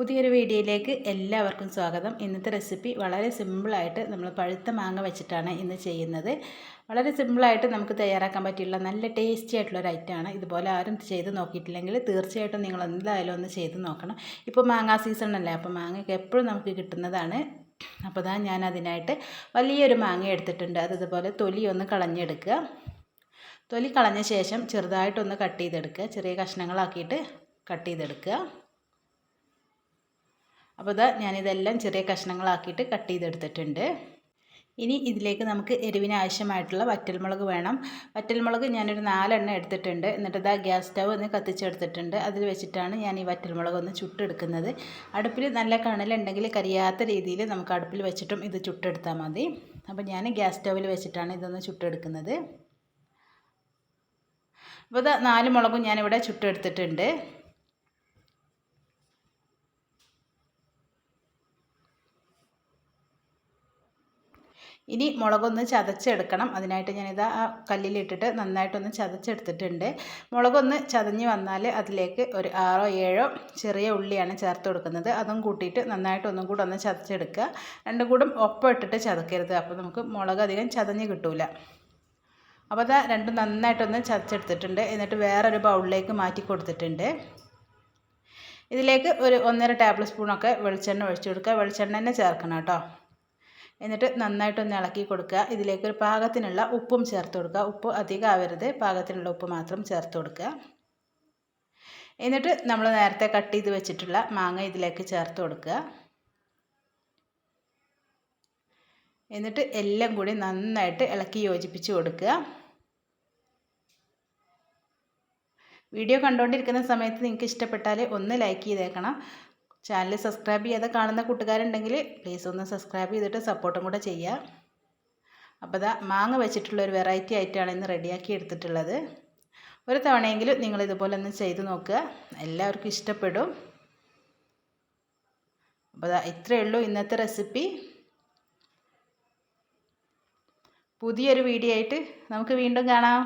പുതിയൊരു വീഡിയോയിലേക്ക് എല്ലാവർക്കും സ്വാഗതം. ഇന്നത്തെ റെസിപ്പി വളരെ സിമ്പിളായിട്ട് നമ്മൾ പഴുത്ത മാങ്ങ വെച്ചിട്ടാണ് ഇന്ന് ചെയ്യുന്നത്. വളരെ സിമ്പിളായിട്ട് നമുക്ക് തയ്യാറാക്കാൻ പറ്റിയുള്ള നല്ല ടേസ്റ്റി ആയിട്ടുള്ള ഒരു ഐറ്റമാണ്. ഇതുപോലെ ആരും ചെയ്ത് നോക്കിയിട്ടില്ലെങ്കിൽ തീർച്ചയായിട്ടും നിങ്ങൾ എന്തായാലും ഒന്ന് ചെയ്ത് നോക്കണം. ഇപ്പോൾ മാങ്ങാ സീസൺ അല്ലേ അപ്പോൾ മാങ്ങയൊക്കെ എപ്പോഴും നമുക്ക് കിട്ടുന്നതാണ്. അപ്പോൾ ഇതാ ഞാൻ അതിനായിട്ട് വലിയൊരു മാങ്ങ എടുത്തിട്ടുണ്ട്. അത് ഇതുപോലെ തൊലി ഒന്ന് കളഞ്ഞെടുക്കുക. തൊലി കളഞ്ഞ ശേഷം ചെറുതായിട്ടൊന്ന് കട്ട് ചെയ്തെടുക്കുക. ചെറിയ കഷ്ണങ്ങളാക്കിയിട്ട് കട്ട് ചെയ്തെടുക്കുക. അപ്പോൾ ഇതാ ഞാനിതെല്ലാം ചെറിയ കഷ്ണങ്ങളാക്കിയിട്ട് കട്ട് ചെയ്തെടുത്തിട്ടുണ്ട്. ഇനി ഇതിലേക്ക് നമുക്ക് എരിവിന് ആവശ്യമായിട്ടുള്ള വറ്റൽമുളക് വേണം. വറ്റൽമുളക് ഞാനൊരു നാലെണ്ണം എടുത്തിട്ടുണ്ട്. എന്നിട്ട് ഇതാ ഗ്യാസ് സ്റ്റവ് ഒന്ന് കത്തിച്ചെടുത്തിട്ടുണ്ട്. അതിൽ വെച്ചിട്ടാണ് ഞാൻ ഈ വറ്റൽമുളക് ഒന്ന് ചുട്ടെടുക്കുന്നത്. അടുപ്പിൽ നല്ല കണലുണ്ടെങ്കിൽ കരിയാത്ത രീതിയിൽ നമുക്ക് അടുപ്പിൽ വെച്ചിട്ടും ഇത് ചുട്ടെടുത്താൽ മതി. അപ്പോൾ ഞാൻ ഗ്യാസ് സ്റ്റവിൽ വെച്ചിട്ടാണ് ഇതൊന്ന് ചുട്ടെടുക്കുന്നത്. അപ്പോൾ ഇതാ നാല് മുളകും ഞാനിവിടെ ചുട്ടെടുത്തിട്ടുണ്ട്. ഇനി മുളകൊന്ന് ചതച്ചെടുക്കണം. അതിനായിട്ട് ഞാനിത് ആ കല്ലിലിട്ടിട്ട് നന്നായിട്ടൊന്ന് ചതച്ചെടുത്തിട്ടുണ്ട്. മുളകൊന്ന് ചതഞ്ഞ് വന്നാൽ അതിലേക്ക് ഒരു ആറോ ഏഴോ ചെറിയ ഉള്ളിയാണ് ചേർത്ത് കൊടുക്കുന്നത്. അതും കൂട്ടിയിട്ട് നന്നായിട്ടൊന്നും കൂടെ ഒന്ന് ചതച്ചെടുക്കുക. രണ്ടും കൂടും ഒപ്പം ഇട്ടിട്ട് ചതക്കരുത്. അപ്പോൾ നമുക്ക് മുളക് അധികം ചതഞ്ഞ് കിട്ടൂല. അപ്പോൾ അത് രണ്ടും നന്നായിട്ടൊന്ന് ചതച്ചെടുത്തിട്ടുണ്ട്. എന്നിട്ട് വേറൊരു ബൗളിലേക്ക് മാറ്റി കൊടുത്തിട്ടുണ്ട്. ഇതിലേക്ക് ഒരു ഒന്നര ടേബിൾ സ്പൂണൊക്കെ വെളിച്ചെണ്ണ ഒഴിച്ചു കൊടുക്കുക. വെളിച്ചെണ്ണ തന്നെ ചേർക്കണം കേട്ടോ. എന്നിട്ട് നന്നായിട്ടൊന്ന് ഇളക്കി കൊടുക്കുക. ഇതിലേക്ക് ഒരു പാകത്തിനുള്ള ഉപ്പും ചേർത്ത് കൊടുക്കുക. ഉപ്പ് അധികം ആവരുത്. പാകത്തിനുള്ള ഉപ്പ് മാത്രം ചേർത്ത് കൊടുക്കുക. എന്നിട്ട് നമ്മൾ നേരത്തെ കട്ട് ചെയ്ത് വെച്ചിട്ടുള്ള മാങ്ങ ഇതിലേക്ക് ചേർത്ത് കൊടുക്കുക. എന്നിട്ട് എല്ലാം കൂടി നന്നായിട്ട് ഇളക്കി യോജിപ്പിച്ച് കൊടുക്കുക. വീഡിയോ കണ്ടുകൊണ്ടിരിക്കുന്ന സമയത്ത് നിങ്ങൾക്ക് ഇഷ്ടപ്പെട്ടാൽ ഒന്ന് ലൈക്ക് ചെയ്തേക്കണം. ചാനൽ സബ്സ്ക്രൈബ് ചെയ്യാതെ കാണുന്ന കൂട്ടുകാരുണ്ടെങ്കിൽ പ്ലീസ് ഒന്ന് സബ്സ്ക്രൈബ് ചെയ്തിട്ട് സപ്പോർട്ടും കൂടെ ചെയ്യുക. അപ്പോൾ ഇതാ മാങ്ങ വെച്ചിട്ടുള്ള ഒരു വെറൈറ്റി ആയിട്ടാണ് ഇന്ന് റെഡിയാക്കി എടുത്തിട്ടുള്ളത്. ഒരു തവണയെങ്കിലും നിങ്ങൾ ഇതുപോലെ ഒന്ന് ചെയ്ത് നോക്കുക. എല്ലാവർക്കും ഇഷ്ടപ്പെടും. അപ്പോൾ ഇതാ ഇത്രയേ ഉള്ളൂ ഇന്നത്തെ റെസിപ്പി പുതിയൊരു വീഡിയോ ആയിട്ട് നമുക്ക് വീണ്ടും കാണാം.